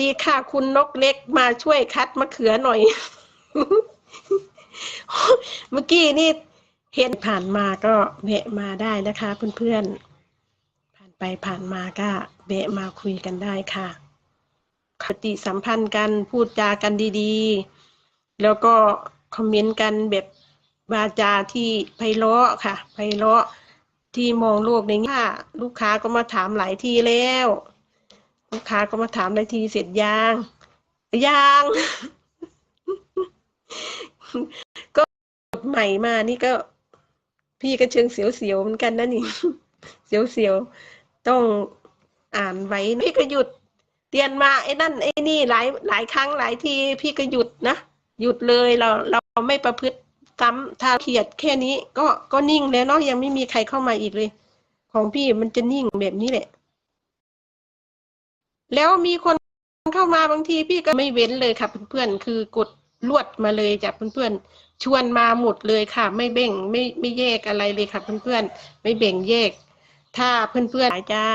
ดีค่ะคุณนกเล็กมาช่วยคัดมะเขือหน่อย เมื่อกี้นี่เห็นผ่านมาก็แวะมาได้นะคะเพื่อนๆ ผ่านไปผ่านมาก็แวะมาคุยกันได้ค่ะปฏิสัมพันธ์กันพูดจากันดีๆ แล้วก็คอมเมนต์กันแบบวาจาที่ไพเราะค่ะไพเราะที่มองโลกในแง่ลูกค้าก็มาถามหลายทีแล้ว ลูกค้าก็มาถามหลายทีเสร็จยังยังก็ใหม่มานี่ก็ พี่ก็เชิงเสียวๆเหมือนกันนะนี่ เสียวๆต้องอ่านไว้พี่ก็หยุดเตียนมาไอ้นั่นไอ้นี่หลายหลายครั้งหลายทีพี่ก็หยุดนะหยุดเลยเราเราไม่ประพฤติซ้ำถ้าเขียดแค่นี้ก็ก็นิ่งแล้วเนาะยังไม่มีใครเข้ามาอีกเลย ของพี่มันจะนิ่งแบบนี้แหละ แล้วมีคนเข้ามาบางทีพี่ก็ไม่เว้นเลยค่ะเพื่อนๆคือกดลวดมาเลยจากเพื่อนๆชวนมาหมดเลยค่ะ ไม่เบ่งไม่ไม่แยกอะไรเลยค่ะเพื่อนๆไม่เบ่งแยก ถ้าเพื่อนๆหายจ้า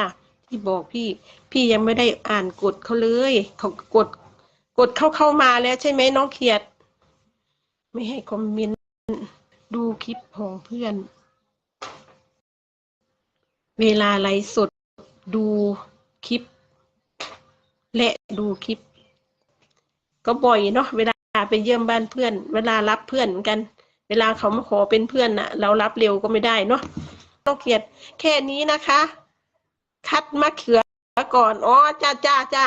ที่บอกพี่ พี่ยังไม่ได้อ่านกฎเขาเลยเขากดกดเข้าเข้ามาแล้วใช่ไหมน้องเขียด ไม่ให้คอมเมนต์ดูคลิปของเพื่อน เวลาไลฟ์สดดูคลิป และดูคลิป ก็บ่อยเนาะเวลาไปเยี่ยมบ้านเพื่อน เวลารับเพื่อนเหมือนกัน เวลาเขามาขอเป็นเพื่อนน่ะ เรารับเร็วก็ไม่ได้เนาะต้องเขียดแค่นี้นะคะ คัดมะเขือก่อนอ๋อจ้าจ้าจ้า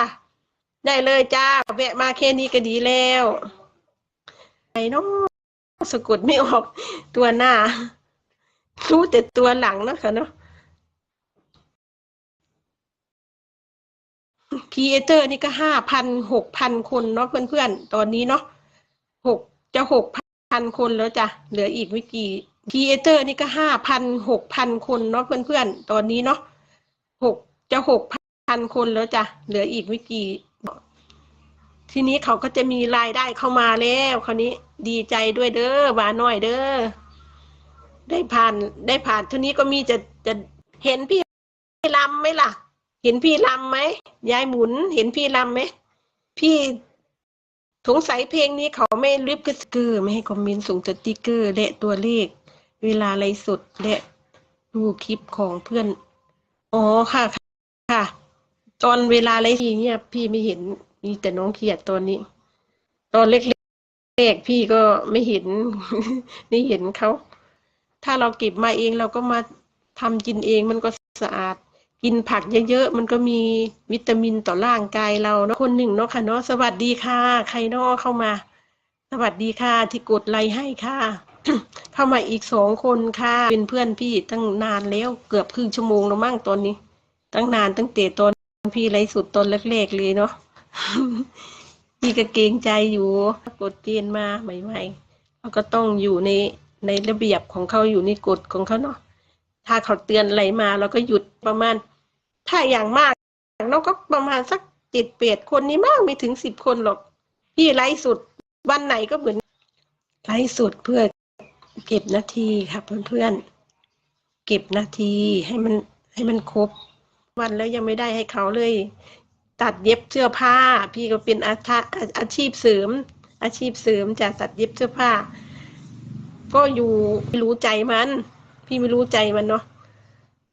ได้เลยจ้าแวะมาแค่นี้ก็ดีแล้วไอ้เนาะสะกดไม่ออกตัวหน้ารู้แต่ตัวหลังเนาะค่ะเนาะ ครีเอเตอร์นี่ก็ห้าพันหกพันคนเนาะเพื่อนๆ ตอนนี้เนาะหกจะหกพันคนแล้วจ้ะเหลืออีกไม่กี่ครีเอเตอร์นี่ก็ห้าพันหกพันคนเนาะเพื่อนๆ ตอนนี้เนาะหกจะหกพันคนแล้วจ้ะเหลืออีกไม่กี่ ทีนี้เขาก็จะมีรายได้เข้ามาแล้วคราวนี้ดีใจด้วยเด้อหวาน้อยเด้อได้ผ่านได้ผ่านท่านี้ก็มีจะจะเห็นพี่ลำไหมล่ะ เห็นพี่ลำไหมยายหมุน เห็นพี่ลำไหมพี่สงสัยเพลงนี้เขาไม่ริบกระสเกอไม่ให้คอมเมนต์ส่งสติกเกอร์และตัวเลข เวลาไลฟ์สดและดูคลิปของเพื่อน อ๋อค่ะค่ะ ตอนเวลาไลฟ์ทีเนี่ยพี่ไม่เห็นมีแต่น้องเขียดตอนนี้ ตอนเล็กๆพี่ก็ไม่เห็นไม่เห็นเขา ถ้าเราเก็บมาเองเราก็มาทำกินเองมันก็สะอาด กินผักเยอะๆ มันก็มีวิตามินต่อร่างกายเราเนาะคนหนึ่งเนาะค่ะเนาะสวัสดีค่ะ ใครเนาะเข้ามา สวัสดีค่ะ ที่กดไลค์ให้ค่ะ เข้ามาอีกสองคนค่ะ เป็นเพื่อนพี่ตั้งนานแล้วเกือบครึ่งชั่วโมงแล้วมั้งตอนนี้ ตั้งนานตั้งแต่ตอนพี่ไลฟ์สดตอนแรกๆเลยเนาะพี่ก็เกรงใจอยู่กดเกณฑ์มาใหม่ๆเขาก็ต้องอยู่ในในระเบียบของเขาอยู่ในกฎของเขาเนาะถ้าเขาเตือนอะไรมาเราก็หยุดประมาณ ถ้าอย่างมากเราก็ประมาณสักเจ็ดแปดคนนี้มากไม่ถึงสิบคนหรอก พี่ไลฟ์สดวันไหนก็เหมือนไลฟ์สดเพื่อเก็บนาทีครับเพื่อนๆเก็บนาทีให้มันให้มันครบ วันแล้วยังไม่ได้ให้เขาเลย ตัดเย็บเสื้อผ้า พี่ก็เป็นอาชาอาชีพเสริม อาชีพเสริมจากตัดเย็บเสื้อผ้า ก็อยู่ไม่รู้ใจมัน พี่ไม่รู้ใจมันเนาะ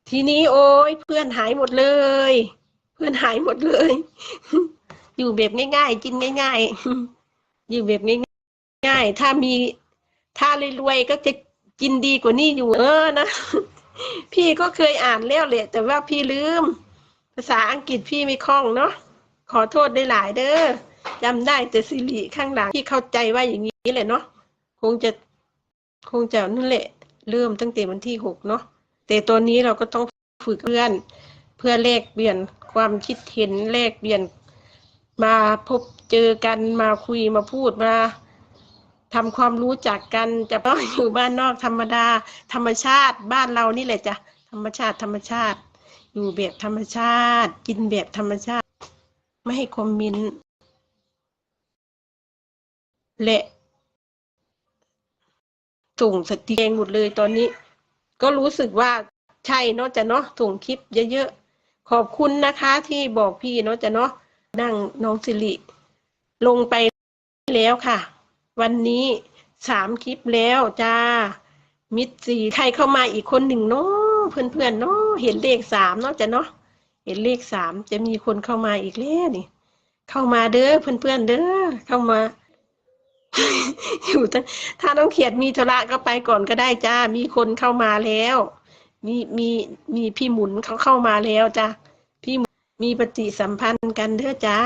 ทีนี้โอ้ยเพื่อนหายหมดเลย เพื่อนหายหมดเลย อยู่แบบง่ายๆ กินง่าย ๆ อยู่แบบง่ายๆ ถ้ามีถ้ารวยๆก็จะกินดีกว่านี้อยู่เออนะพี่ก็เคยอ่านแล้วแหละแต่ว่าพี่ลืม ภาษาอังกฤษพี่ไม่คล่องเนาะขอโทษได้หลายเด้อจำได้แต่สิริข้างหลังพี่เข้าใจว่าอย่างนี้แหละเนาะคงจะคงจะนั่นแหละ เริ่มตั้งแต่วันที่หกเนาะ แต่ตอนนี้เราก็ต้องฝึกเพื่อนเพื่อแลกเปลี่ยนความคิดเห็นแลกเปลี่ยนมาพบเจอกันมาคุยมาพูดมาทำความรู้จักกันจะต้องอยู่บ้านนอกธรรมดา ธรรมชาติบ้านเรานี่แหละจ้ะธรรมชาติธรรมชาติ อยู่แบบธรรมชาติ กินแบบธรรมชาติ ไม่ให้คอมเมนต์และส่งสติเองหมดเลยตอนนี้ ก็รู้สึกว่าใช่เนาะจะเนาะส่งคลิปเยอะๆ ขอบคุณนะคะที่บอกพี่เนาะจะเนาะนั่งน้องสิริลงไปแล้วค่ะ วันนี้สามคลิปแล้วจ้า มิดสี่ใครเข้ามาอีกคนหนึ่งเนาะเพื่อนๆเนาะเห็นเลขสามเนาะจะเนาะเห็นเลขสามจะมีคนเข้ามาอีกแล้วนี่ เข้ามาเด้อเพื่อนๆเด้อเข้ามา อยู่ถ้าน้องเขียดมีธุระก็ไปก่อนก็ได้จ้า มีคนเข้ามาแล้ว มีมีมีพี่หมุนเขาเข้ามาแล้วจ้าพี่มีปฏิสัมพันธ์กันเด้อจ้า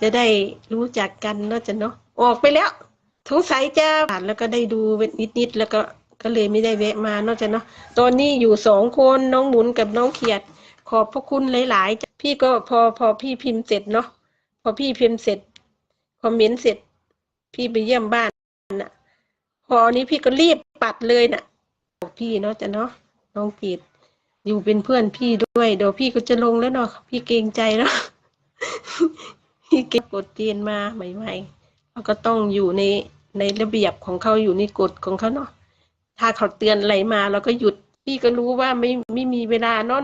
จะได้รู้จักกันเนาะจ้ะเนาะออกไปแล้วสงสัยจะผ่านแล้วก็ได้ดูนิดๆแล้วก็ก็เลยไม่ได้แวะมาเนาะจ้ะเนาะตอนนี้อยู่สองคนน้องหมุนกับน้องเขียด ขอบพระคุณหลายๆจ้ะพี่ก็พอพอพี่พิมพ์เสร็จเนาะพอพี่พิมพ์เสร็จ อมเมนต์เสร็จ พี่ไปเยี่ยมบ้านน่ะ พอนี้พี่ก็รีบปัดเลยน่ะบอกพี่เนาะจ้ะเนาะน้องกีดอยู่เป็นเพื่อนพี่ด้วยเดี๋ยวพี่ก็จะลงแล้วเนาะพี่เกรงใจเนาะพี่เก็บกฎเกณฑ์มาใหม่ๆเขาก็ต้องอยู่ในในระเบียบของเขาอยู่ในกฎของเขาเนาะถ้าเขาเตือนอะไรมาเราก็หยุดพี่ก็รู้ว่าไม่ไม่มีเวลาเนาะ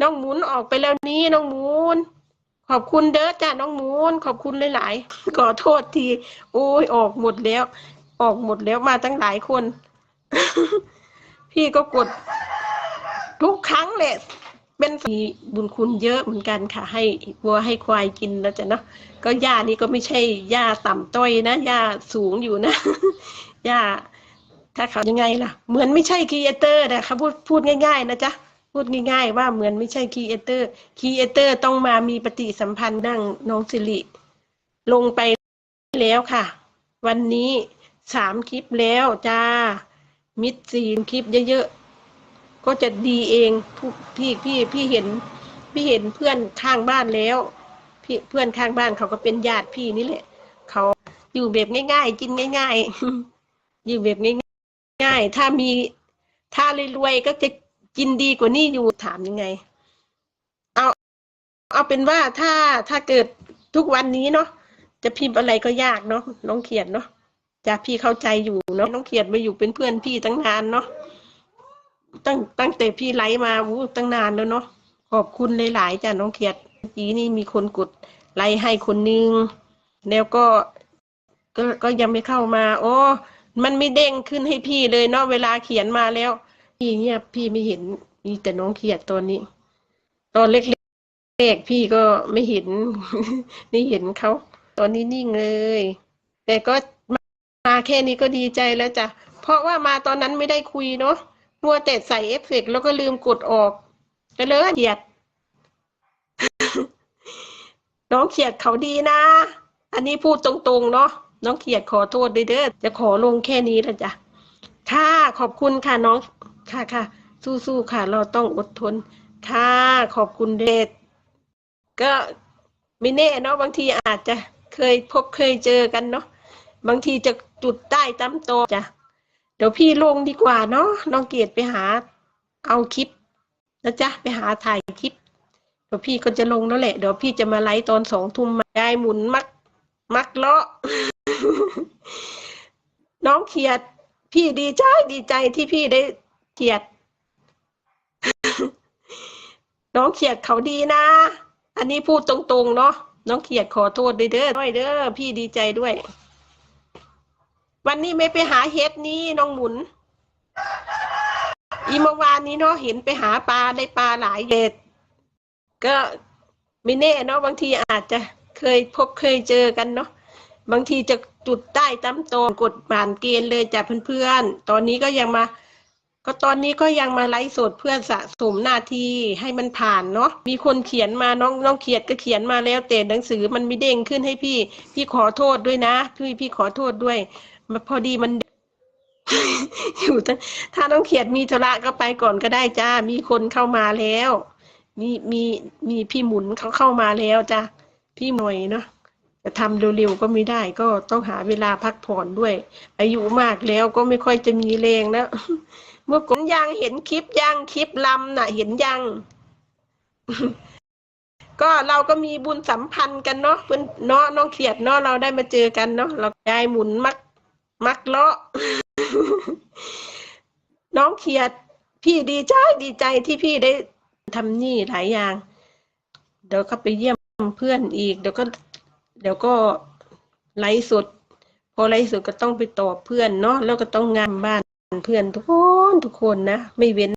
น้องหมุนออกไปแล้วนี้น้องหมุน อบคุณเด้อจ้าน้องมูนขอบคุณหลายๆขอโทษทีโอ้ยออกหมดแล้ว ออกหมดแล้วมาตั้งหลายคน พี่ก็กด ทุกครั้งแหละเป็นมีบุญคุณเยอะเหมือนกันค่ะ ให้วัวให้ควายกินแล้วจ้ะเนาะก็หญ้านี่ก็ไม่ใช่หญ้าต่ำต้อยนะหญ้าสูงอยู่นะหญ้าถ้าเขายังไงล่ะ เหมือนไม่ใช่ครีเอเตอร์นะเขาพูดพูดง่าย ๆ นะจ๊ะ พูดง่ายๆ ว่าเหมือนไม่ใช่ครีเอเตอร์ครีเอเตอร์ต้องมามีปฏิสัมพันธ์นั่งน้องสิริ ลงไปแล้วค่ะ วันนี้สามคลิปแล้วจ้า มิดซีนคลิปเยอะๆ ก็จะดีเองพี่พี่พี่เห็น พี่เห็นเพื่อนข้างบ้านแล้ว พี่เพื่อนข้างบ้านเขาก็เป็นญาติพี่นี่แหละ เขาอยู่แบบง่ายๆ กินง่าย ๆ อยู่แบบง่ายๆถ้ามีถ้ารวยๆก็จะ กินดีกว่านี่อยู่ถามยังไง เอาเอาเป็นว่าถ้าถ้าเกิดทุกวันนี้เนาะจะพิมพ์อะไรก็ยากเนาะน้องเขียนเนาะจะพี่เข้าใจอยู่เนาะน้องเขียนมาอยู่เป็นเพื่อนพี่ตั้งนานเนาะตั้งตั้งแต่พี่ไลฟ์มาวู้ตั้งนานแล้วเนาะขอบคุณหลายๆจ้ะน้องเขียดเมื่อกี้นี่มีคนกดไลค์ให้คนนึงแล้วก็ก็ก็ยังไม่เข้ามา โอ้ มันไม่เด้งขึ้นให้พี่เลยเนาะเวลาเขียนมาแล้ว พี่เงียบพี่ไม่เห็นมีแต่น้องเขียดตอนนี้ ตอนเล็กๆพี่ก็ไม่เห็นไม่เห็นเขาตอนนี้นิ่งเลย แต่ก็มาแค่นี้ก็ดีใจแล้วจ้ะเพราะว่ามาตอนนั้นไม่ได้คุยเนาะมัวแต่ใส่เอฟเฟกแล้วก็ลืมกดออกก็เลยเขียด น้องเขียดเขาดีนะ อันนี้พูดตรงๆเนาะน้องเขียดขอโทษด้วยเด้อจะขอลงแค่นี้แล้วจ้ะค่ะขอบคุณค่ะน้อง ค่ะค่ะ สู้ๆค่ะ เราต้องอดทน ค่ะ ขอบคุณเดชก็ไม่แน่เนาะบางทีอาจจะเคยพบเคยเจอกันเนาะบางทีจะจุดใต้ตำโตจ้ะเดี๋ยวพี่ลงดีกว่าเนาะน้องเกียรติไปหาเอาคลิปนะจ๊ะไปหาถ่ายคลิปเดี๋ยวพี่ก็จะลงแล้วแหละเดี๋ยวพี่จะมาไลฟ์ตอนสองทุ่มมายายหมุนมัก มักเลาะ น้องเขียดพี่ดีใจดีใจที่พี่ได้ เขียดน้องเขียดเขาดีนะ อันนี้พูดตรงๆ เนาะ น้องเขียดขอโทษด้วยเด้อด้วยเด้อ พี่ดีใจด้วย วันนี้ไม่ไปหาเฮ็ดนี้น้องหมุน อีเมื่อวานนี้เนาะเห็นไปหาปลาได้ปลาหลายเห็ดก็ไม่แน่เนาะบางทีอาจจะเคยพบเคยเจอกันเนาะ บางทีจะจุดใต้ตำโตกดผ่านเกณฑ์เลยจ้ะเพื่อนๆ ตอนนี้ก็ยังมา ก็ตอนนี้ก็ยังมาไลฟ์สดเพื่อสะสมหน้าที่ให้มันผ่านเนาะมีคนเขียนมาน้องน้องเขียดก็เขียนมาแล้วแต่หนังสือมันไม่เด้งขึ้นให้พี่ พี่ขอโทษด้วยนะพี่พี่ขอโทษด้วยมันพอดีมัน อยู่ตั้งถ้าน้องเขียดมีธุระก็ไปก่อนก็ได้จ้า มีคนเข้ามาแล้ว มีมีมีพี่หมุนเขาเข้ามาแล้วจ้าพี่หน่อยเนาะ จะทำเร็วๆก็ไม่ได้ ก็ต้องหาเวลาพักผ่อนด้วย อายุมากแล้วก็ไม่ค่อยจะมีแรงแล้วเมื่อก่อนยังเห็นคลิปยังคลิปลำน่ะ เห็นยัง ก็เราก็มีบุญสัมพันธ์กันเนาะเพื่อนเนาะน้องเขียดเนาะเราได้มาเจอกันเนาะเรายายหมุนมัก มักเลาะน้องเขียด พี่ดีใจดีใจที่พี่ได้ทำนี่หลายอย่าง เดี๋ยวเขาไปเยี่ยมเพื่อนอีก เดี๋ยวก็ เดี๋ยวก็ไลฟ์สด พอไลฟ์สดก็ต้องไปตอบเพื่อนเนาะแล้วก็ต้องงานบ้านเพื่อนทุกคนทุกคนนะ ไม่เว้น